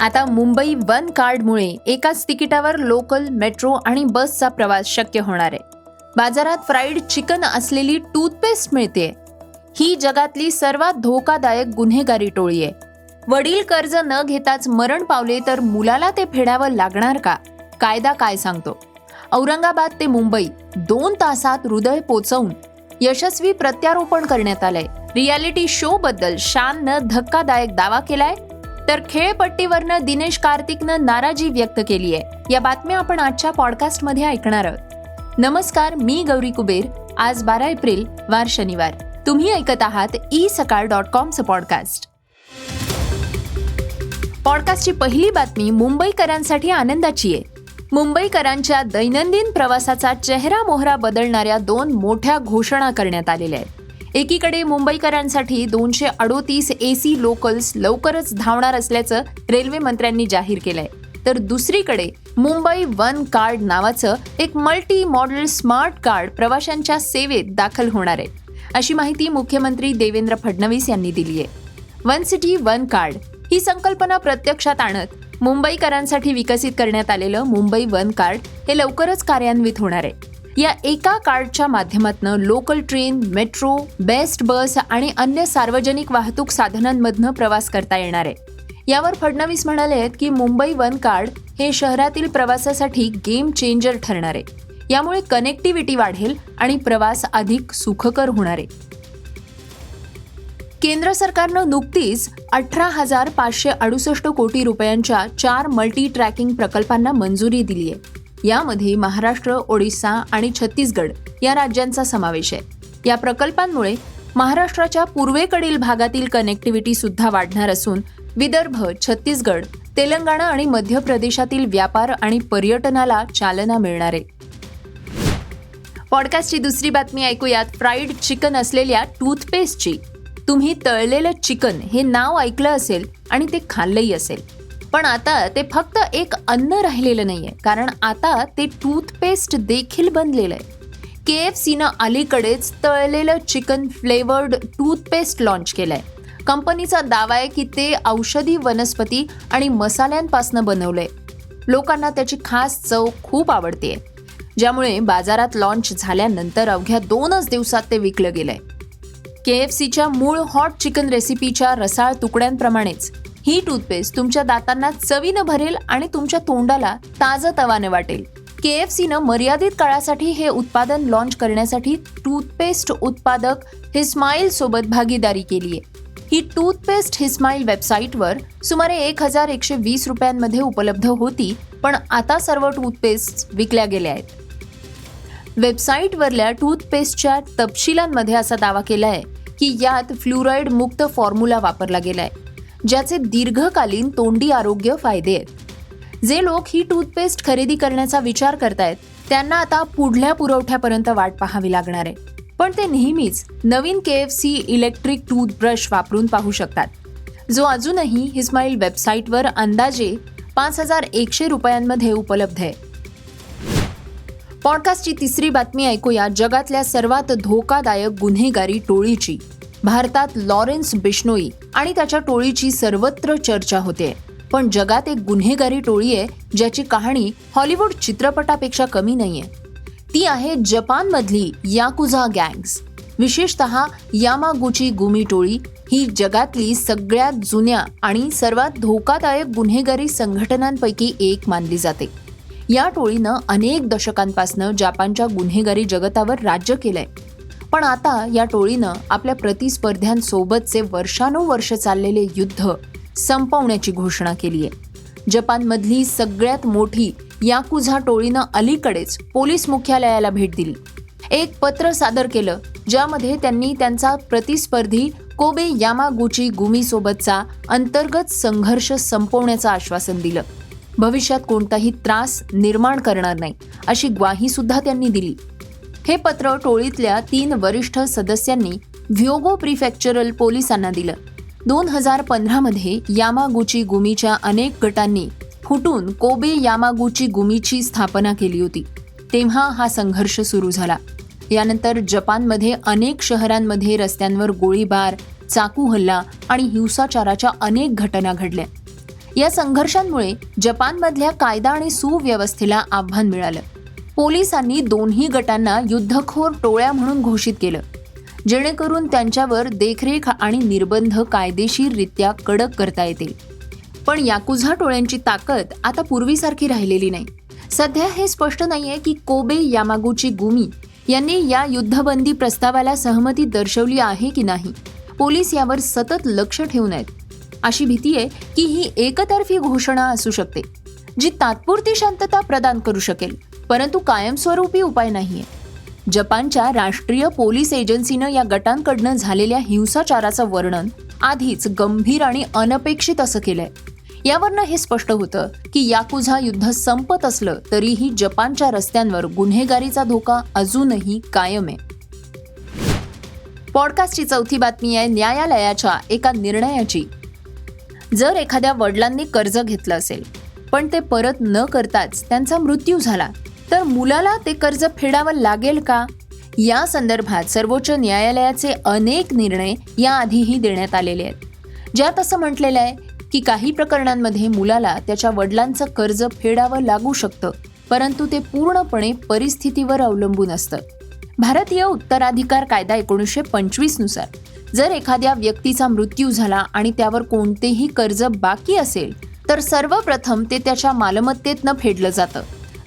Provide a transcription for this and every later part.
आता मुंबई वन कार्डमुळे एकाच तिकिटावर लोकल मेट्रो आणि बसचा प्रवास शक्य होणार आहे. बाजारात फ्राईड चिकन असलेली टूथपेस्ट मिळते. ही जगातली सर्वात धोकादायक गुन्हेगारी टोळी आहे. वडील कर्ज न घेताच मरण पावले तर मुलाला ते फेडावं लागणार का? कायदा काय सांगतो? औरंगाबाद ते मुंबई दोन तासात हृदय पोचवून यशस्वी प्रत्यारोपण करण्यात आलंय. रियालिटी शो बद्दल शाननं धक्कादायक दावा केलाय तर खेळपट्टीवरनं दिनेश कार्तिकनं नाराजी व्यक्त केली आहे. या बातम्या आपण आजच्या पॉडकास्टमध्ये ऐकणार आहोत. नमस्कार मी गौरी कुबेर. आज बारा एप्रिल वार शनिवार. तुम्ही ऐकत आहात ई सकाळ डॉट कॉमचं पॉडकास्ट पॉडकास्टची पहिली बातमी मुंबईकरांसाठी आनंदाची आहे. मुंबईकरांच्या दैनंदिन प्रवासाचा चेहरा मोहरा बदलणाऱ्या दोन मोठ्या घोषणा करण्यात आलेल्या आहेत. एकीकडे मुंबईकरांसाठी दोनशे अडोतीस एसी लोकल्स लवकरच धावणार असल्याचं रेल्वे मंत्र्यांनी जाहीर केलंय. तर दुसरीकडे मुंबई वन कार्ड नावाचं एक मल्टी मॉडेल स्मार्ट कार्ड प्रवाशांच्या सेवेत दाखल होणार आहे. अशी माहिती मुख्यमंत्री देवेंद्र फडणवीस यांनी दिली आहे. वन सिटी वन कार्ड ही संकल्पना प्रत्यक्षात आणत मुंबईकरांसाठी विकसित करण्यात आलेलं मुंबई वन कार्ड हे लवकरच कार्यान्वित होणार आहे. या एका कार्डच्या माध्यमातून local train metro BEST bus आणि अन्य सार्वजनिक वाहतूक साधनांमधनं प्रवास करता येणार आहे. यावर फडणवीस म्हणाले आहेत की मुंबई वन कार्ड हे शहरातील प्रवासासाठी गेम चेंजर ठरणार आहे. यामुळे कनेक्टिव्हिटी वाढेल आणि प्रवास अधिक सुखकर होणार आहे. केंद्र सरकारनं नुकतीच अठरा हजार पाचशे अडुसष्ट कोटी रुपयांच्या चार मल्टी ट्रॅकिंग प्रकल्पांना मंजुरी दिली आहे यामध्ये महाराष्ट्र ओडिसा आणि छत्तीसगड या राज्यांचा समावेश आहे. या प्रकल्पांमुळे महाराष्ट्राच्या पूर्वेकडील भागातील कनेक्टिव्हिटी सुद्धा वाढणार असून विदर्भ छत्तीसगड तेलंगणा आणि मध्य प्रदेशातील व्यापार आणि पर्यटनाला चालना मिळणार आहे. पॉडकास्टची दुसरी बातमी ऐकूयात. फ्राईड चिकन असलेल्या टूथपेस्टची. तुम्ही तळलेलं चिकन हे नाव ऐकलं असेल आणि ते खाल्लंही असेल. पण आता ते फक्त एक अन्न राहिलेलं नाही आहे कारण आता ते टूथपेस्ट देखील बनलेलं आहे. के एफ सीनं अलीकडेच तळलेलं चिकन फ्लेवर्ड टूथपेस्ट लॉन्च आहे कंपनीचा दावा आहे की ते औषधी वनस्पती आणि मसाल्यांपासून आहे लोकांना त्याची खास चव खूप आवडते ज्यामुळे बाजारात लॉन्च झाल्यानंतर अवघ्या दोनच दिवसात ते विकलं गेलंय. के एफ सीच्या मूळ हॉट चिकन रेसिपीच्या रसाळ तुकड्यांप्रमाणेच ही टूथपेस्ट तुमच्या दातांना चवीनं भरेल आणि तुमच्या तोंडाला ताजं तवानं वाटेल. के एफ सीनं मर्यादित काळासाठी हे उत्पादन लॉन्च करण्यासाठी टूथपेस्ट उत्पादक हिस्माईल सोबत भागीदारी केली आहे. ही टूथपेस्ट हिस्माईल वेबसाईटवर सुमारे एक हजार एकशे वीस रुपयांमध्ये उपलब्ध होती पण आता सर्व टूथपेस्ट विकल्या गेल्या आहेत. वेबसाईटवरल्या टूथपेस्टच्या तपशिलांमध्ये असा दावा केला आहे की यात फ्लुराईड मुक्त फॉर्म्युला वापरला गेला आहे ज्याचे दीर्घकालीन तोंडी आरोग्य फायदे आहेत. जे लोक ही टूथपेस्ट खरेदी करण्याचा विचार करतायत त्यांना आता पुढल्या पुरवठ्यापर्यंत वाट पाहावी लागणार आहे. पण ते नेहमीच नवीन K F C electric toothbrush वापरून पाहू शकतात. जो अजूनही हिस्माईल वेबसाईटवर अंदाजे पाच हजार एकशे रुपयांमध्ये उपलब्ध आहे. पॉडकास्टची तिसरी बातमी ऐकूया जगातल्या सर्वात धोकादायक गुन्हेगारी टोळीची. भारतात लॉरेन्स बिश्नोई आणि त्याच्या टोळीची सर्वत्र चर्चा होते. पण जगात एक गुन्हेगारी टोळी आहे ज्याची कहाणी हॉलिवूड चित्रपटापेक्षा कमी नाहीये. ती आहे जपानमधली याकुझा गँग्स. विशेषतः यामागुची गुमी टोळी ही जगातली सगळ्यात जुन्या आणि सर्वात धोकादायक गुन्हेगारी संघटनांपैकी एक मानली जाते. या टोळीनं अनेक दशकांपासनं जपानच्या गुन्हेगारी जगतावर राज्य केलंय. पण आता या टोळीनं आपल्या प्रतिस्पर्ध्यांसोबतचे वर्षानुवर्ष चाललेले युद्ध संपवण्याची घोषणा केली आहे. जपानमधली सगळ्यात मोठी याकुझा टोळीनं अलीकडेच पोलीस मुख्यालयाला भेट दिली. एक पत्र सादर केलं ज्यामध्ये त्यांनी त्यांचा प्रतिस्पर्धी कोबे यामागुची गुमीसोबतचा अंतर्गत संघर्ष संपवण्याचं आश्वासन दिलं. भविष्यात कोणताही त्रास निर्माण करणार नाही अशी ग्वाही सुद्धा त्यांनी दिली. हे पत्र टोळीतल्या तीन वरिष्ठ सदस्यांनी व्ह्योगो प्रिफेक्चरल पोलिसांना दिलं. दोन हजार पंधरामध्ये यामागुची गुमीच्या अनेक गटांनी फुटून कोबे यामागुची गुमीची स्थापना केली होती. तेव्हा हा संघर्ष सुरू झाला. यानंतर जपानमध्ये अनेक शहरांमध्ये रस्त्यांवर गोळीबार चाकू हल्ला आणि हिंसाचाराच्या अनेक घटना घडल्या. या संघर्षांमुळे जपानमधल्या कायदा आणि सुव्यवस्थेला आव्हान मिळालं. पोलिसांनी दोन्ही गटांना युद्धखोर टोळ्या म्हणून घोषित केलं जेणेकरून त्यांच्यावर देखरेख आणि निर्बंध कायदेशीररित्या कडक करता येतील. पण याकुझा टोळ्यांची ताकद आता पूर्वीसारखी राहिलेली नाही. सध्या हे स्पष्ट नाहीये की कोबे यामागुची गुमी यांनी या युद्धबंदी प्रस्तावाला सहमती दर्शवली आहे की नाही. पोलीस यावर सतत लक्ष ठेवून आहेत. अशी भीती आहे की ही एकतर्फी घोषणा असू शकते जी तात्पुरती शांतता प्रदान करू शकेल. परंतु कायमस्वरूपी उपाय नाहीये. जपानच्या राष्ट्रीय पोलीस एजन्सीनं या गटांकडनं झालेल्या हिंसाचाराचं वर्णन आधीच गंभीर आणि अनपेक्षित असं केलंय. यावरनं हे स्पष्ट होतं की याकुझा युद्ध संपत असलं तरीही जपानच्या रस्त्यांवर गुन्हेगारीचा धोका अजूनही कायम आहे. पॉडकास्टची चौथी बातमी आहे न्यायालयाच्या एका निर्णयाची. जर एखाद्या वडिलांनी कर्ज घेतलं असेल पण ते परत न करताच त्यांचा मृत्यू झाला तर मुलाला ते कर्ज फेडावं लागेल का? या संदर्भात सर्वोच्च न्यायालयाचे अनेक निर्णय याआधीही देण्यात आलेले आहेत. ज्यात असं म्हटलेलं आहे की काही प्रकरणांमध्ये मुलाला त्याच्या वडिलांचं कर्ज फेडावं लागू शकतं परंतु ते पूर्णपणे परिस्थितीवर अवलंबून असतं. भारतीय उत्तराधिकार कायदा एकोणीसशे पंचवीसनुसार जर एखाद्या व्यक्तीचा मृत्यू झाला आणि त्यावर कोणतेही कर्ज बाकी असेल तर सर्वप्रथम ते त्याच्या मालमत्तेतनं फेडलं जातं.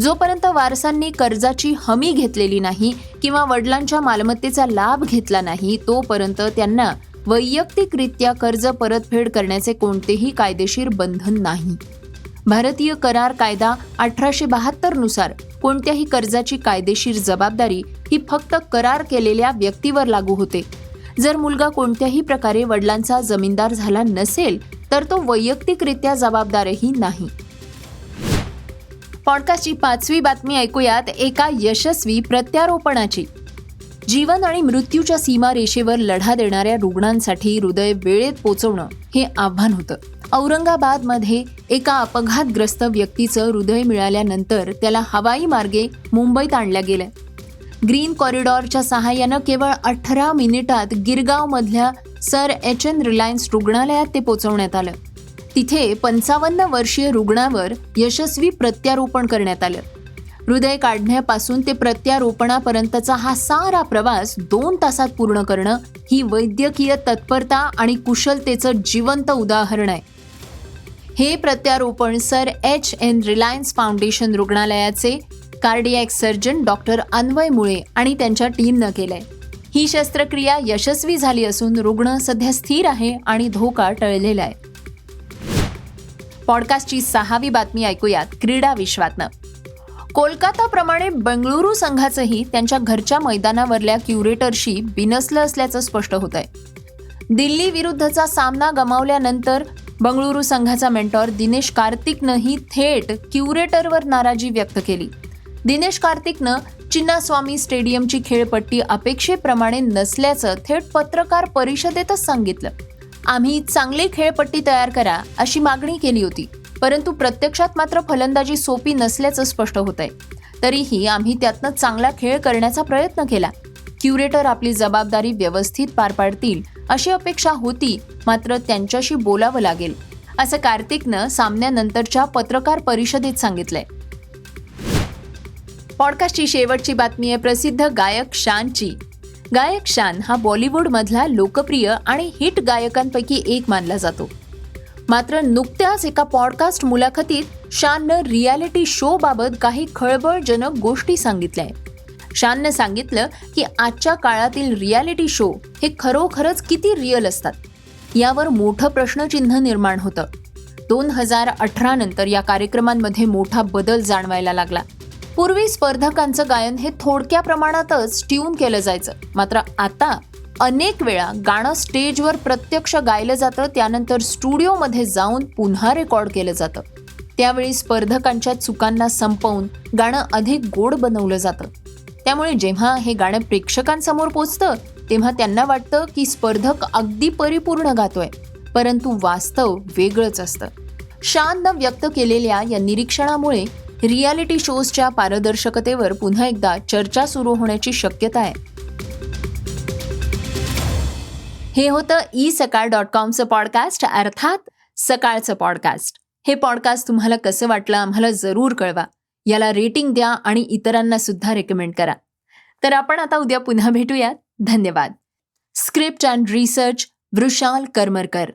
जोपर्यंत वारसांनी कर्जाची हमी घेतलेली नाही किंवा वडिलांच्या मालमत्तेचा लाभ घेतला नाही तोपर्यंत त्यांना वैयक्तिकरित्या कर्ज परतफेड करण्याचे कोणतेही कायदेशीर बंधन नाही. भारतीय करार कायदा अठराशे बहात्तरनुसार कोणत्याही कर्जाची कायदेशीर जबाबदारी ही फक्त करार केलेल्या व्यक्तीवर लागू होते. जर मुलगा कोणत्याही प्रकारे वडिलांचा जमीनदार झाला नसेल तर तो वैयक्तिकरित्या जबाबदारही नाही. पॉडकास्टची पाचवी बातमी ऐकूयात. एका यशस्वी प्रत्यारोपणाची. जीवन आणि मृत्यूच्या सीमारेषेवर लढा देणाऱ्या रुग्णांसाठी हृदय वेळेत पोचवणं हे आव्हान होतं. औरंगाबादमध्ये एका अपघातग्रस्त व्यक्तीचं हृदय मिळाल्यानंतर त्याला हवाई मार्गे मुंबईत आणल्या गेलं ग्रीन कॉरिडॉरच्या सहाय्यानं केवळ अठरा मिनिटात गिरगावमधल्या सर एच एन रिलायन्स रुग्णालयात ते पोचवण्यात आलं. तिथे पंचावन्न वर्षीय रुग्णावर यशस्वी प्रत्यारोपण करण्यात आलं. हृदय काढण्यापासून ते प्रत्यारोपणापर्यंतचा हा सारा प्रवास दोन तासात पूर्ण करणं ही वैद्यकीय तत्परता आणि कुशलतेचं जिवंत उदाहरण आहे. हे प्रत्यारोपण Sir H N Reliance foundation रुग्णालयाचे cardiac surgeon doctor Anvay Mule आणि त्यांच्या टीमनं केलंय. ही शस्त्रक्रिया यशस्वी झाली असून रुग्ण सध्या स्थिर आहे आणि धोका टळलेला आहे. पॉडकास्टची सहावी बातमी ऐकूयात क्रीडा विश्वातनं. कोलकाताप्रमाणे बंगळुरू संघाचंही त्यांच्या घरच्या मैदानावरल्या क्युरेटरशी बिनसलं असल्याचं स्पष्ट होत आहे दिल्ली विरुद्धचा सामना गमावल्यानंतर बंगळुरू संघाचा मेंटॉर दिनेश कार्तिकनंही थेट क्युरेटरवर नाराजी व्यक्त केली. दिनेश कार्तिकनं चिन्नास्वामी स्टेडियमची खेळपट्टी अपेक्षेप्रमाणे नसल्याचं थेट पत्रकार परिषदेतच सांगितलं. आम्ही चांगली खेळपट्टी तयार करा अशी मागणी केली होती. परंतु प्रत्यक्षात मात्र फलंदाजी सोपी नसल्याचं स्पष्ट होत आहे तरीही आम्ही त्यातनं चांगला खेळ करण्याचा प्रयत्न केला. क्युरेटर आपली जबाबदारी व्यवस्थित पार पाडतील अशी अपेक्षा होती मात्र त्यांच्याशी बोलावं लागेल. असं कार्तिकनं सामन्यानंतरच्या पत्रकार परिषदेत सांगितलंय. पॉडकास्टची शेवटची बातमी आहे प्रसिद्ध गायक शानची. गायक शान हा बॉलिवूडमधला लोकप्रिय आणि हिट गायकांपैकी एक मानला जातो. मात्र नुकत्याच एका पॉडकास्ट मुलाखतीत शाननं रियालिटी शो बाबत काही खळबळजनक गोष्टी सांगितल्या शाननं सांगितलं की आजच्या काळातील रियालिटी शो हे खरोखरच किती रिअल असतात? यावर मोठं प्रश्नचिन्ह निर्माण होतं. दोन हजार अठरा नंतर या कार्यक्रमांमध्ये मोठा बदल जाणवायला लागला. पूर्वी स्पर्धकांचं गायन हे थोडक्या प्रमाणातच ट्यून केलं जायचं. मात्र आता अनेक वेळा गाणं स्टेजवर प्रत्यक्ष गायलं जातं त्यानंतर स्टुडिओमध्ये जाऊन पुन्हा रेकॉर्ड केलं जातं. त्यावेळी स्पर्धकांच्या चुकांना संपवून गाणं अधिक गोड बनवलं जातं. त्यामुळे जेव्हा हे गाणं प्रेक्षकांसमोर पोचतं तेव्हा त्यांना वाटतं की स्पर्धक अगदी परिपूर्ण गातोय परंतु वास्तव वेगळंच असतं. शाननं व्यक्त केलेल्या या निरीक्षणामुळे रियालिटी शोजच्या पारदर्शकतेवर पुन्हा एकदा चर्चा सुरू होण्याची शक्यता आहे. हे होतं ई सकाळ डॉट कॉमचं पॉडकास्ट अर्थात सकाळचं पॉडकास्ट. हे पॉडकास्ट तुम्हाला कसं वाटलं आम्हाला जरूर कळवा. याला रेटिंग द्या आणि इतरांना सुद्धा रेकमेंड करा. तर आपण आता उद्या पुन्हा भेटूयात. धन्यवाद. Script and research Vrushal Karmarkar.